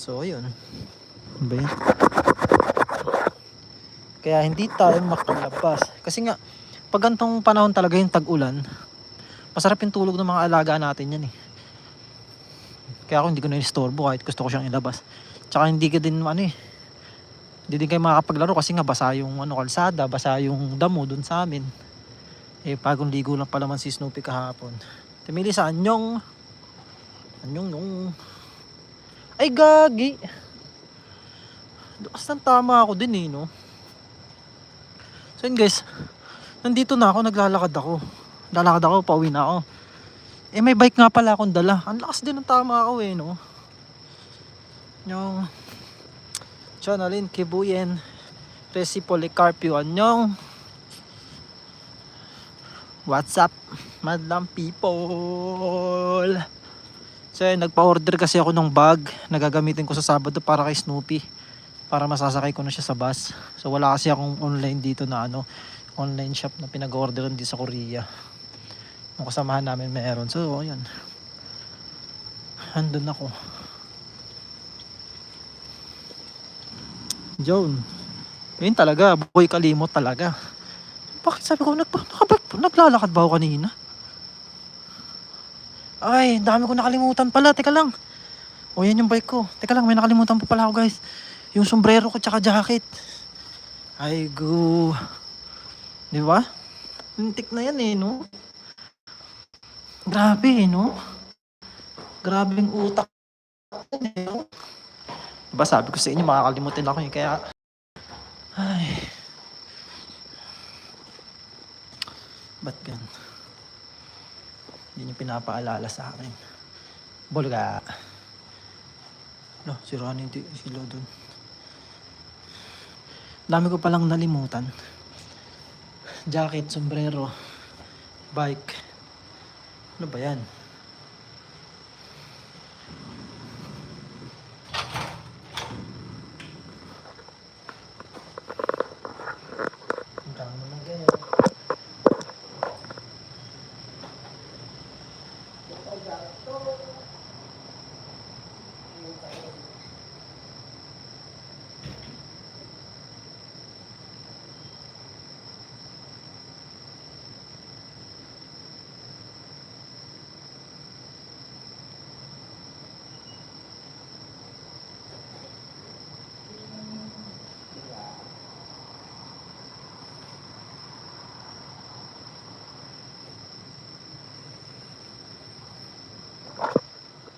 So, ayun. Ano ba yan? Kaya hindi tayo makalabas. Kasi nga, pag gantong panahon talaga yung tag-ulan, masarap yung tulog ng mga alaga natin yan eh. Kaya ako hindi ko na istorbo kahit gusto ko siyang ilabas. Tsaka hindi ka din ano eh. Hindi din kayo makakapaglaro kasi nga basa yung ano, kalsada, basa yung damo dun sa amin. Eh, bagong ligo lang pala man si Snoopy kahapon. Tumili sa anyong. Anyong yung. Ay, gagi. Basta tama ako din eh, no? So yun guys, nandito na ako, naglalakad ako. Lalakad ako, pauwi na ako. Eh may bike nga pala akong dala. Ang lakas din ng tama ako eh, no? Yung Chanalin Kibuyen Resi Policarpio Anyong What's up, madam people? So yun, nagpa-order kasi ako ng bag na gagamitin ko sa Sabado para kay Snoopy para masasakay ko na siya sa bus. So wala kasi akong online dito na ano, online shop na pinag-orderan di sa Korea. Yung kasamahan namin meron. So ayun. Andun ako. Joan. Yun talaga, boy kalimot talaga. Bakit sabi ko, nag, nakabag, naglalakad ba ako kanina? Ay, dami ko nakalimutan pala. Teka lang. O yan yung bike ko. Teka lang, may nakalimutan pa pala ako guys. Yung sombrero ko tsaka jacket. Ay, go. Di ba? Lintik na yan eh, no? Grabe eh, no? Grabing utak. eh, no? Diba sabi ko sa inyo, makakalimutin ako eh. Kaya, ay. Ba't gan? Hindi niyo pinapaalala sa akin. Bulga. No, si Ronnie, di, sila doon. Dami ko palang nalimutan. Jacket, sombrero, bike. Ano ba yan?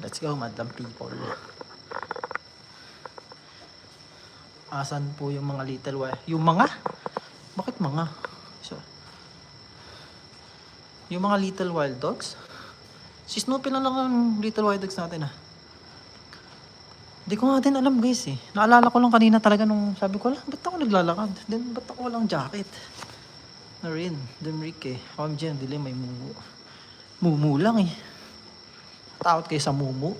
Let's go, madam people. Asan po yung mga little wild? Yung mga? Bakit mga? So, yung mga little wild dogs? Si Snoopy lang lang ang little wild dogs natin ah. Hindi ko nga din alam guys eh. Naalala ko lang kanina talaga nung sabi ko lang, ba't ako naglalakad? Then ba't ako walang jacket? Na rin, Demrick eh. Ako dyan, dili may mumu. Mumu lang eh. Takot kayo sa mumu.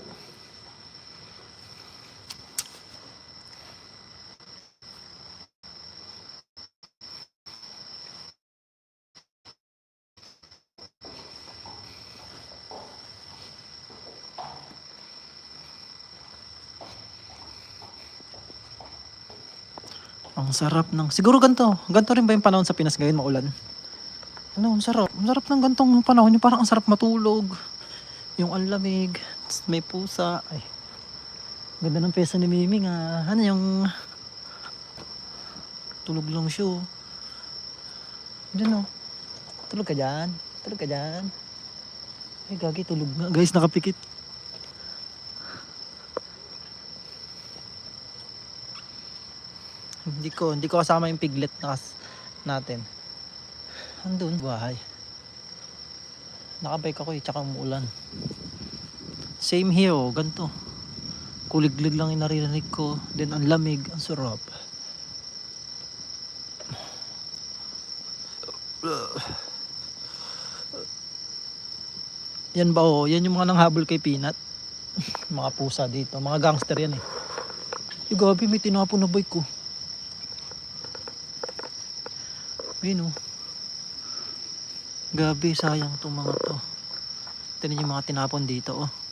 Ang sarap ng... Siguro ganito. Ganito rin ba yung panahon sa Pinas ngayon, maulan? Ano, ang sarap. Ang sarap ng gantong panahon. Yung parang ang sarap matulog. Yung ang lamig. May pusa. Ay. Ganda ng pesa ni Mimi nga. Ano yung... Tulog lang siya. oh. Diyan oh. Tulog ka dyan. Tulog ka dyan. Ay, gagi, tulog nga. Guys, nakapikit. Hindi ko, hindi ko kasama yung piglet na natin. Andun, bahay. Nakabike ako eh, tsaka umuulan. Same here, oh, ganito. Kuliglig lang yung naririnig ko. Then ang lamig, ang sarap. Yan ba oh, yan yung mga nanghabol kay Peanut. mga pusa dito, mga gangster yan eh. Yung gabi may tinapon na bike ko. Ayun oh. Gabi, sayang tong mga to. Ito yung mga tinapon dito oh.